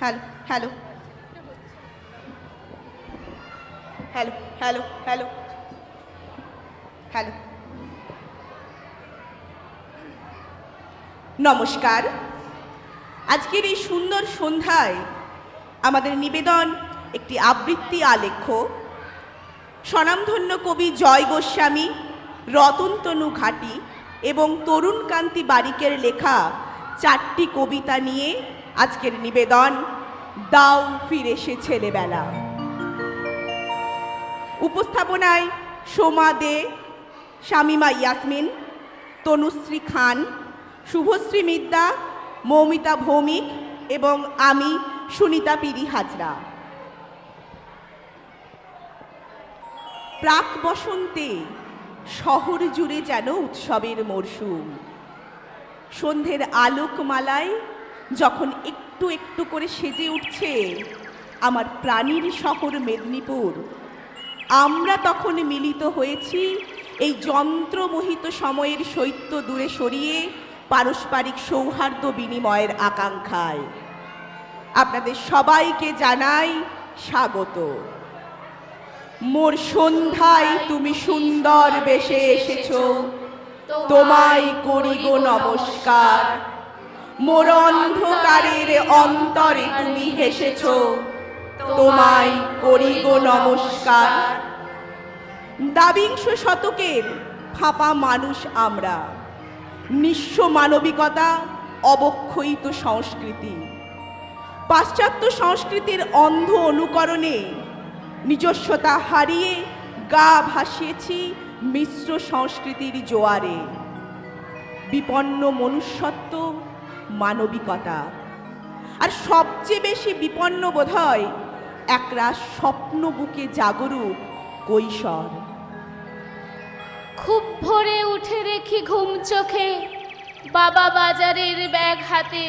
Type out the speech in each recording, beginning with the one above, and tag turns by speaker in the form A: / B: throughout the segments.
A: Hello hello. Hello hello hello. Hello. নমস্কার। আজকের এই সুন্দর সন্ধ্যায় আমাদের নিবেদন একটি আবৃত্তি আলেখ্য। স্বনামধন্য কবি জয় গোস্বামী, রতনতনু ঘাটি এবং তরুণ কান্তি বারিকের লেখা চারটি কবিতা নিয়ে আজকের নিবেদন, দাও ফিরে সে ছেলেবেলা। উপস্থাপনায় সোমা দে, শামিমা ইয়াসমিন, তনুশ্রী খান, শুভশ্রী মিদ্দা, মৌমিতা ভৌমিক এবং আমি সুনিতা পিরি হাজরা। প্রাক বসন্তে শহর জুড়ে যেন উৎসবের মরশুম। সন্ধ্যের আলোকমালায় যখন একটু একটু করে সেজে উঠছে আমার প্রাণীর শহর মেদিনীপুর, আমরা তখন মিলিত হয়েছি এই যন্ত্রমোহিত সময়ের শৈত্য দূরে সরিয়ে পারস্পরিক সৌহার্দ্য বিনিময়ের আকাঙ্ক্ষায়। আপনাদের সবাইকে জানাই স্বাগত। মোর সন্ধ্যায় তুমি সুন্দর বেশে এসেছ। তোমায় করি গো নমস্কার। মোর অন্ধকারের অন্তরে তুমি হেসেছ, তোমায় করি গো নমস্কার। দাবিংশ শতকের ফাঁপা মানুষ আমরা, নিঃস্ব মানবিকতা অবক্ষয়িত সংস্কৃতি। পাশ্চাত্য সংস্কৃতির অন্ধ অনুকরণে নিজস্বতা হারিয়ে গা ভাসিয়েছি মিশ্র সংস্কৃতির জোয়ারে। বিপন্ন মনুষ্যত্ব মানবিকতা। আর সবচেয়ে বেশি বিপন্ন বোধ হয় একরাশ স্বপ্ন বুকে জাগরুক কৈশোর।
B: খুব ভোরে উঠে দেখি ঘুম চোখে, বাবা বাজারের ব্যাগ হাতে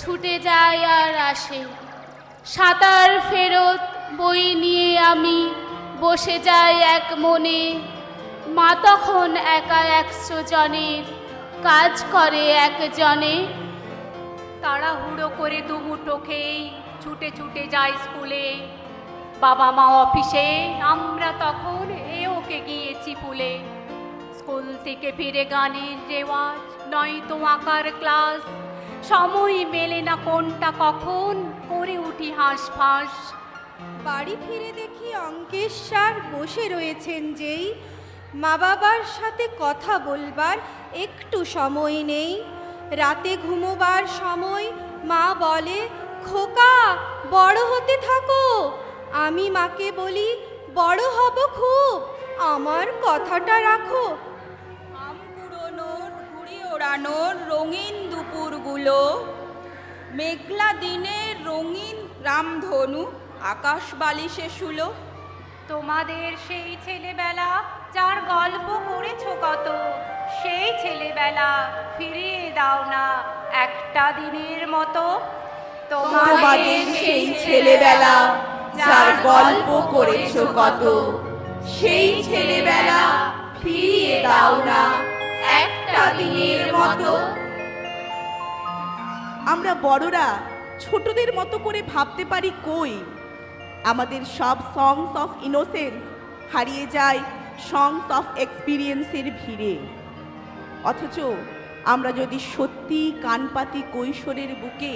B: ছুটে যায় আর আসে। সাঁতার ফেরত বই নিয়ে আমি বসে যায় এক মনে। মা তখন একা একশো জনের কাজ করে একজনে।
C: তাড়াহুড়ো করে দুমুটো খেয়েই ছুটে ছুটে যায় স্কুলে। বাবা মা অফিসে, আমরা তখন এ ওকে গিয়েছি ফুলে স্কুল থেকে ফিরে গানের রেওয়াজ, নয়তো আঁকার ক্লাস। সময় মেলে না কোনটা কখন, করে উঠি হাঁস ফাঁস
D: বাড়ি ফিরে দেখি অঙ্কেশ স্যার বসে রয়েছেন যেই। মা বাবার সাথে কথা বলবার একটু সময় নেই। রাতে ঘুমোবার সময় মা বলে, খোকা, বড় হতে থাকো। আমি মাকে বলি, বড় হব খুব, আমার কথাটা রাখো।
E: আম কুড়োনোর, ঘুড়ি ওড়ানোর রঙিন দুপুরগুলো। মেঘলা দিনের রঙিন রামধনু। আকাশ বালিশে শুলো।
C: তোমাদের সেই ছেলেবেলা যার গল্প করেছ কত সেই ছেলেবেলা ফিরিয়ে দাও না একটা দিনের মতো।
A: তোমাদের সেই ছেলেবেলা যার গল্প করেছ কত সেই ছেলেবেলা ফিরিয়ে দাও না একটা দিনের মতো। আমরা বড়রা ছোটদের মতো করে ভাবতে পারি কই? আমাদের সব সংস অফ ইনোসেন্স হারিয়ে যায় সংস অফ এক্সপিরিয়েন্সের ভিড়ে। অথচ আমরা যদি সত্যি কানপাতি কৈশোরের বুকে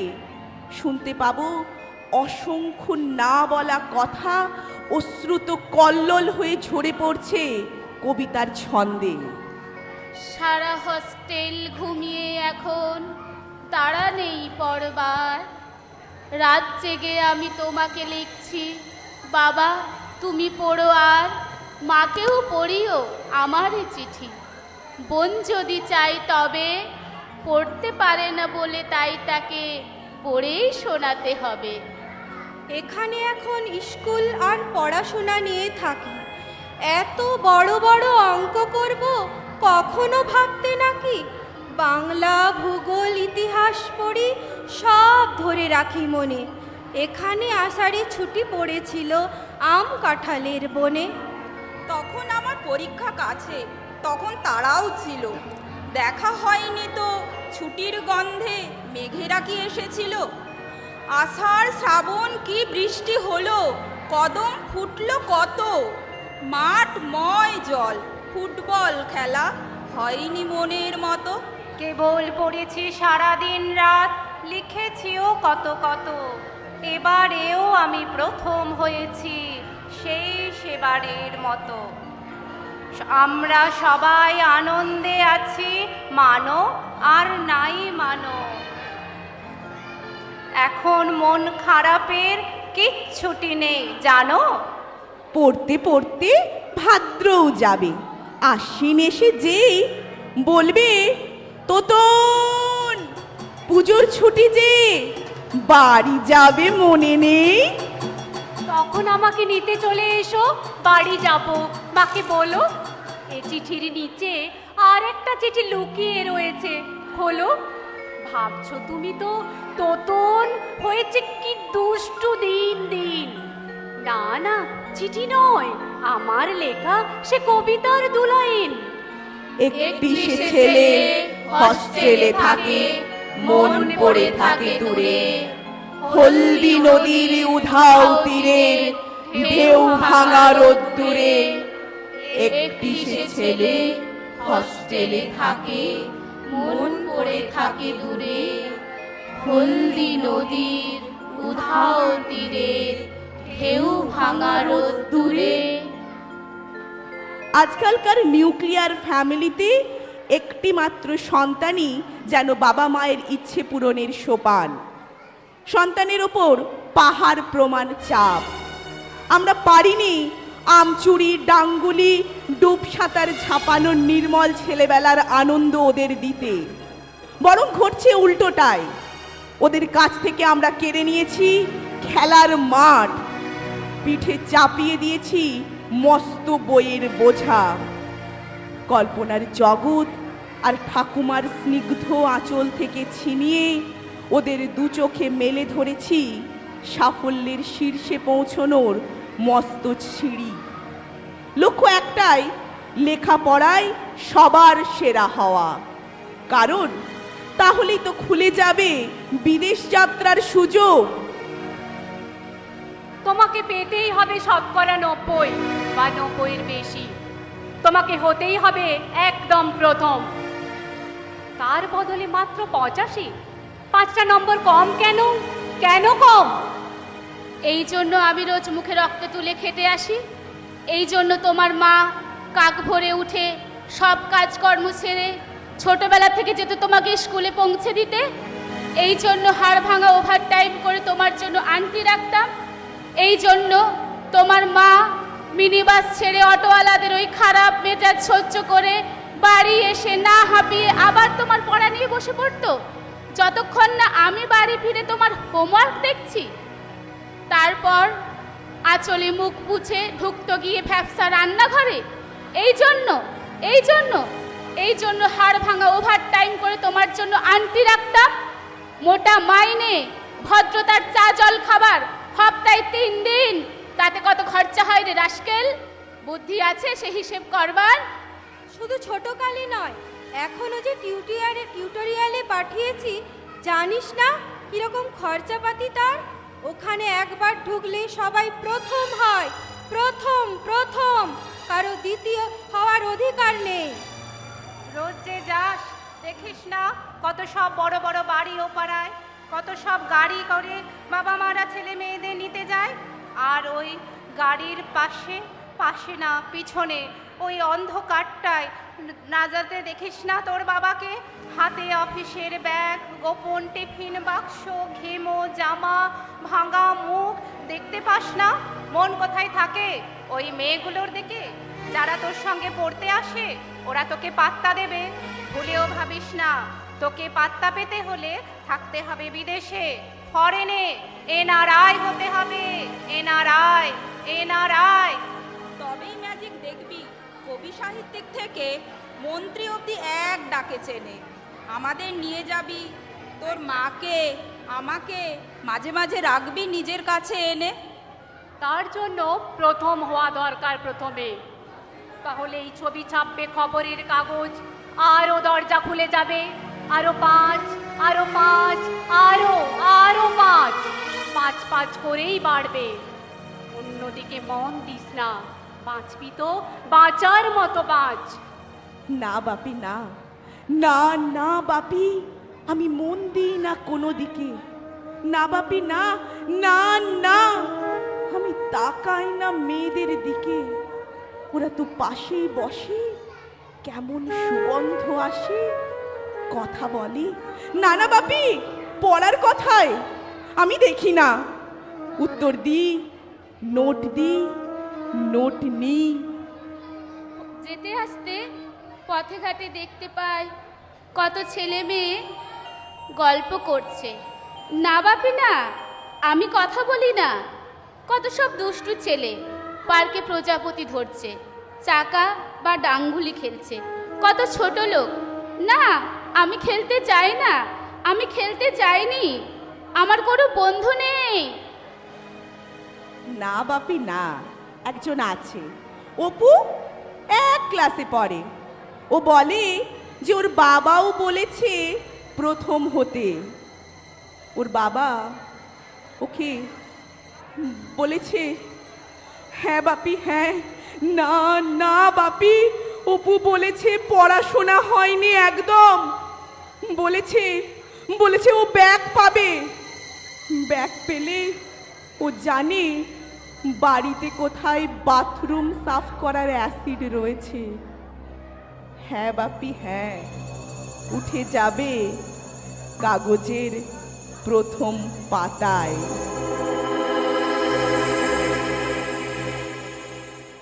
A: শুনতে পাব, অসংখ্য না বলা কথা অশ্রুত কল্লোল হয়ে ঝরে পড়ছে কবিতার ছন্দে।
B: সারা হস্টেল ঘুমিয়ে এখন রাত জেগে আমি তোমাকে লিখছি। বাবা, তুমি পড়ো আর মাকেও পড়িও আমারই চিঠি। বোন যদি চাই তবে পড়তে পারে না বলে তাই তাকে পড়েই শোনাতে হবে।
D: এখানে এখন স্কুল আর পড়াশোনা নিয়ে থাকি। এত বড় বড় অঙ্ক করব কখনো ভাবতে নাকি? বাংলা, ভূগোল, ইতিহাস পড়ি সব ধরে রাখি মনে। এখানে আষাঢ়ে ছুটি পড়েছিল আম কাঁঠালের বনে।
E: তখন আমার পরীক্ষা কাছে, তখন তারাও ছিল। দেখা হয়নি তো ছুটির গন্ধে মেঘেরা কি এসেছিল? আষাঢ়, শ্রাবণ কি বৃষ্টি হলো? কদম ফুটলো কত? মাঠ ময় জল। ফুটবল খেলা হয়নি মনের মতো।
C: কেবল পড়েছি সারাদিন রাত। লিখেছিও কত কত। এবারেও আমি প্রথম হয়েছি সেই সেবারের মতো। আমরা সবাই আনন্দে আছি, মানো আর নাই মানো। এখন মন খারাপের কিচ্ছুটি নেই, জানো?
A: পড়তে পড়তে ভাদ্রও যাবে। আশ্বিন এসে যেই বলবে তোতন পুজোর ছুটি যে বাড়ি যাবে মনে নেই?
C: তখন আমাকে নিতে চলে এসো বাড়ি যাব। মাকে বলো এ চিঠির নিচে আর একটা চিঠি লুকিয়ে রয়েছে। খোলো ভাবছ তুমি তো তোতন হয়েছে কি দুষ্টু দিন দিন। না না চিঠি নয় আমার লেখা সে কবিতার দুলাইন।
A: একটি সে ছেলে হস্টেলে থাকে। মন পড়ে থাকে দূরে। হলদি নদীর উধাও তীরের ঢেউ ভাঙা রোদ্দুরে। একটি সে ছেলে হস্টেলে থাকে, মন পড়ে থাকে দূরে। হলদি নদীর উধাও তীরের ঢেউ ভাঙা রোদ্দুরে। আজকালকার নিউক্লিয়ার ফ্যামিলিতে একটি মাত্র সন্তানই যেন বাবা মায়ের ইচ্ছে পূরণের সোপান। সন্তানের ওপর পাহাড় প্রমাণ চাপ। আমরা পারিনি আমচুরি ডাঙ্গুলি, ডুব সাঁতার ঝাপানোর নির্মল ছেলেবেলার আনন্দ ওদের দিতে। বরং ঘটছে উল্টোটাই। ওদের কাছ থেকে আমরা কেড়ে নিয়েছি খেলার মাঠ। পিঠে চাপিয়ে দিয়েছি মস্ত বইয়ের বোঝা। কল্পনার জগৎ আর ঠাকুমার স্নিগ্ধ আঁচল থেকে ছিনিয়ে ওদের দু চোখে মেলে ধরেছি সাফল্যের শীর্ষে পৌঁছনোর মস্ত সিঁড়ি। লক্ষ্য একটাই, লেখাপড়ায় সবার সেরা হওয়া। কারণ তাহলেই তো খুলে যাবে বিদেশ যাত্রার সুযোগ।
C: তোমাকে পেতেই হবে শতকরা নব্বই বা নব্বইয়ের বেশি। তোমাকে হতেই হবে একদম প্রথম। তার বদলে মাত্র পঁচাশি। পাঁচটা নম্বর কম কেন? কেন কম?
B: এই জন্য আমি রোজ মুখে রক্ত তুলে খেতে আসি। এই জন্য তোমার মা কাক ভরে উঠে সব কাজকর্ম ছেড়ে ছোটবেলা থেকে যেত তোমাকে স্কুলে পৌঁছে দিতে। এই জন্য হাড় ভাঙা ওভার টাইম করে তোমার জন্য আন্টি রাখতাম। এই জন্য তোমার মা মিনি বাস ছেড়ে অটোওয়ালাদের ওই খারাপ মেজাজ সহ্য করে বাড়ি এসে না হাঁপিয়ে আবার তোমার পড়া নিয়ে বসে পড়তো? যতক্ষণ না আমি বাড়ি ফিরে তোমার হোমওয়ার্ক দেখছি। তারপর আঁচলে মুখ পুছে ঢুকতো গিয়ে ভ্যাবসা রান্নাঘরে। এই জন্য এই জন্য এই জন্য হাড় ভাঙা ওভার টাইম করে তোমার জন্য আন্টি রাখতাম। মোটা মাইনে, ভদ্রতার চা জল খাবার হপ্তায় তিন দিন। তাতে কত খরচা হয় রে রাস্কেল? বুদ্ধি আছে সে হিসেব করবার?
D: শুধু ছোটকালে নয় এখনও যে টিউটিয়ারে টিউটোরিয়ালে পাঠিয়েছি, জানিস না কীরকম খরচাপাতি তার? ওখানে একবার ঢুকলে সবাই প্রথম হয়, প্রথম প্রথম। কারও দ্বিতীয় হওয়ার অধিকার নেই।
C: রোজ যে যাস, দেখিস না কত সব বড় বড় বাড়ি ও পাড়ায় কত সব গাড়ি করে বাবা মারা ছেলে মেয়েদের নিতে যায়। আর ওই গাড়ির পাশে পাশে না, পিছনে ওই অন্ধকারটায়। না যাতে দেখিস না তোর বাবাকে? হাতে অফিসের ব্যাগ, গোপন টিফিন বাক্স, ঘেমো জামা, ভাঙা মুখ, দেখতে পাস না? মন কোথায় থাকে ওই মেয়েগুলোর দিকে? যারা তোর সঙ্গে পড়তে আসে, ওরা তোকে পাত্তা দেবে। ভুলেও ভাবিস না, তোকে পাত্তা পেতে হলে থাকতে হবে বিদেশে। ফরেনে, এনআরআই হতে হবে, এনআরআই এনআরআই।
E: কবি সাহিত্যিক থেকে মন্ত্রী অবধি এক ডাকে চেনে, আমাদের নিয়ে যাবি, তোর মাকে, আমাকে মাঝে মাঝে রাখবি নিজের কাছে এনে?
C: তার জন্য প্রথম হওয়া দরকার প্রথমে। তাহলে এই ছবি ছাপবে খবরের কাগজ আরও দরজা খুলে যাবে আরও পাঁচ, আরও পাঁচ, আরও আরও পাঁচ পাঁচ পাঁচ করেই বাড়বে। অন্যদিকে মন দিস না। বাঁচবি তো? বাঁচার মতো বাঁচ
A: না বাপি, না। না না বাপি, আমি মন দিই না কোনো দিকে। না বাপি, না না না, আমি তাকাই না মেয়েদের দিকে। ওরা তো পাশেই বসে, কেমন সুগন্ধ আসে, কথা বলে। না না বাপি, পড়ার কথায় আমি দেখি না। উত্তর দিই, নোট দিই নোট নিই।
B: যেতে আসতে পথে ঘাটে দেখতে পাই কত ছেলে মেয়ে গল্প করছে। না বাপি না আমি কথা বলি না। কত সব দুষ্টু ছেলে পার্কে প্রজাপতি ধরছে চাকা বা ডাঙ্গুলি খেলছে। কত ছোট লোক না আমি খেলতে চাই না আমি খেলতে চাইনি আমার কোনো বন্ধু নেই।
A: না বাপি না একজন আছে। অপু এক ক্লাসে পড়ে। ও বলে যে ওর বাবাও বলেছে প্রথম হতে। ওর বাবা ওকে বলেছে হ্যাঁ বাপি হ্যাঁ। না না বাপি, অপু বলেছে পড়াশোনা হয়নি একদম। বলেছে বলেছে ও ব্যাগ পাবে। ব্যাগ পেলে ও জানে বাড়িতে কোথায় বাথরুম সাফ করার অ্যাসিড রয়েছে। হ্যাঁ বাপি হ্যাঁ উঠে যাবে কাগজের প্রথম পাতায়।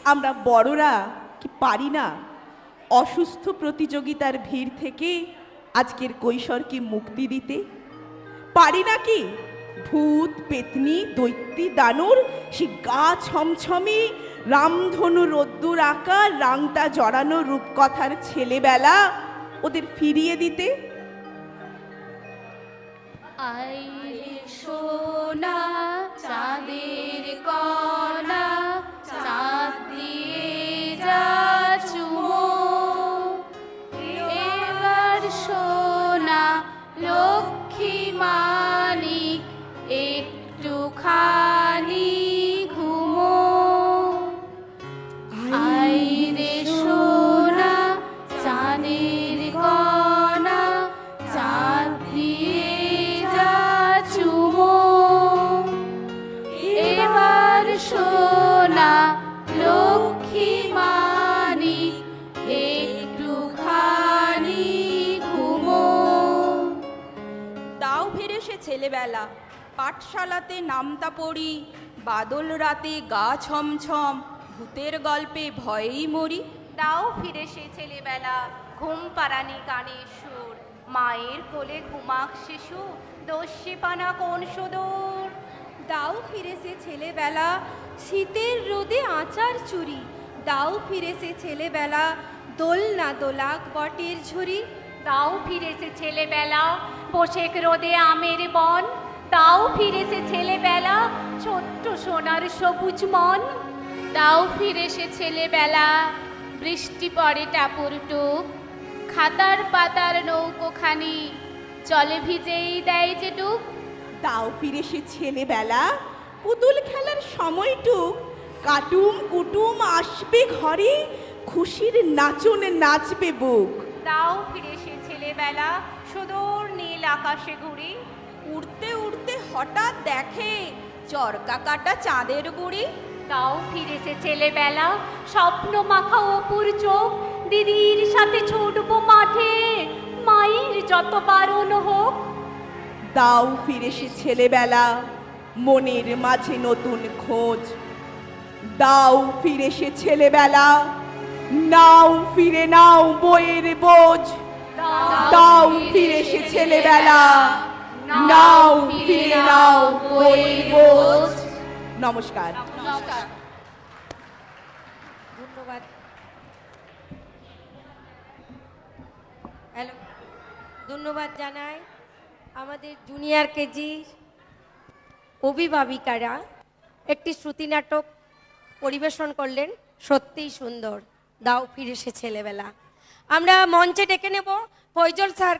A: আমরা বড়রা কি পারি না? অসুস্থ প্রতিযোগিতার ভিড় থেকে আজকের কৈশোরকে মুক্তি দিতে? পারি না কি? ভূত, পেতনি, দৈত্যি, দানুর সে গা ছমছমে রামধনু রোদ্দুর আঁকা, রাংটা জড়ানো রূপকথার ছেলেবেলা ওদের ফিরিয়ে দিতে।
B: আই সোনা চাঁদের
E: পাঠশালাতে নামতা পড়ি বাদল রাতে গা ছমছম ভূতের গল্পে ভয়েই মরি।
C: দাও ফিরে সে ছেলেবেলা ঘুম পাড়ানি গানের সুর। মায়ের কোলে ঘুমাক শিশু দস্যি পানা কোন সুদূর?
D: দাও ফিরে সে ছেলেবেলা শীতের রোদে আচার চুরি। দাও ফিরেছে ছেলেবেলা দোলনা দোলাক বটের ঝুরি।
C: দাও ফিরেছে ছেলেবেলা পোশেক রোদে আমের বন। দাও ফিরে সে ছেলেবেলা ছোট্ট সোনার সবুজ মন।
B: তাও ফিরে সে ছেলেবেলা বৃষ্টি পড়ে টাপুর টুক খাতার পাতার নৌকোখানি জলে ভিজেই দেয় যে ডুব।
A: তাও ফিরে সে ছেলেবেলা পুতুল খেলার সময়টুক। কাটুম কুটুম আসবে ঘরে খুশির নাচন নাচবে বুক।
C: তাও ফিরে সে ছেলেবেলা সুদূর নীল আকাশে ঘুরি।
E: উড়তে হঠাৎ দেখে চরকা কাটা চাঁদের গুড়ি
C: তাও ফিরেছে ছেলেবেলা স্বপ্ন মাখা অপুর চোখ দিদির সাথে ছুটবো মাঠে মায়ের যত বারণ হোক।
A: দাও ফিরে সে ছেলেবেলা মনের মাঝে নতুন খোঁজ। দাও ফিরে সে ছেলেবেলা নাও ফিরে নাও বইয়ের বোঝ। দাও ফিরে সে ছেলেবেলা নাও ফিরে নমস্কার।
B: নমস্কার।
F: ধন্যবাদ। হ্যালো ধন্যবাদ জানাই আমাদের জুনিয়র কেজি অভিভাবিকারা। একটি শ্রুতি নাটক পরিবেশন করলেন সত্যিই সুন্দর। দাও ফিরে সে ছেলেবেলা। আমরা মঞ্চে ডেকে নেব ফৈজল স্যার।